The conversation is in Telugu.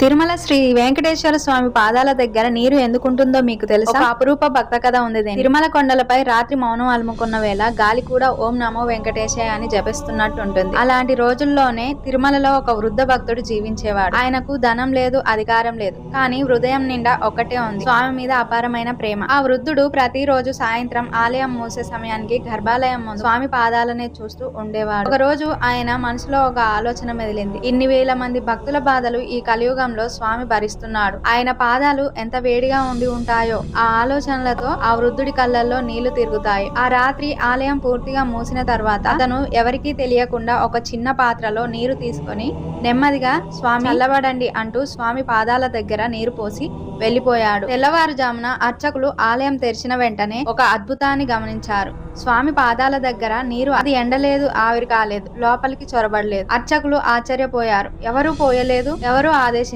తిరుమల శ్రీ వెంకటేశ్వర స్వామి పాదాల దగ్గర నీరు ఎందుకుంటుందో మీకు తెలుసా? అపురూప భక్త కథ ఉంది. తిరుమల కొండలపై రాత్రి మౌనం అలుముకున్న వేళ గాలి కూడా ఓం నమో వెంకటేశాయ అని జపిస్తున్నట్టు ఉంటుంది అలాంటి రోజుల్లోనే తిరుమలలో ఒక వృద్ధ భక్తుడు జీవించేవాడు. ఆయనకు ధనం లేదు అధికారం లేదు. కానీ హృదయం నిండా ఒక్కటే ఉంది. స్వామి మీద అపారమైన ప్రేమ. ఆ వృద్ధుడు ప్రతిరోజు సాయంత్రం ఆలయం మూసే సమయానికి గర్భాలయం ముందు స్వామి పాదాలనే చూస్తూ ఉండేవాడు. ఒక రోజు ఆయన మనసులో ఒక ఆలోచన మెదిలింది. ఇన్ని వేల మంది భక్తుల బాధలు ఈ కలియుగంలో స్వామి భరిస్తున్నాడు. ఆయన పాదాలు ఎంత వేడిగా ఉండి ఉంటాయో ఆ ఆలోచనలతో ఆ వృద్ధుడి కళ్ళల్లో నీళ్ళు తిరుగుతాయి. ఆ రాత్రి ఆలయం పూర్తిగా మూసిన తర్వాత అతను ఎవరికీ తెలియకుండా ఒక చిన్న పాత్రలో నీరు తీసుకొని నెమ్మదిగా స్వామి అల్లబడండి అంటూ స్వామి పాదాల దగ్గర నీరు పోసి వెళ్ళిపోయాడు తెల్లవారుజామున అర్చకులు ఆలయం తెరిచిన వెంటనే ఒక అద్భుతాన్ని గమనించారు. స్వామి పాదాల దగ్గర నీరు అది ఎండలేదు ఆవిరి కాలేదు లోపలికి చొరబడలేదు. అర్చకులు ఆశ్చర్యపోయారు. ఎవరు పోయలేదు ఎవరు ఆదేశించారు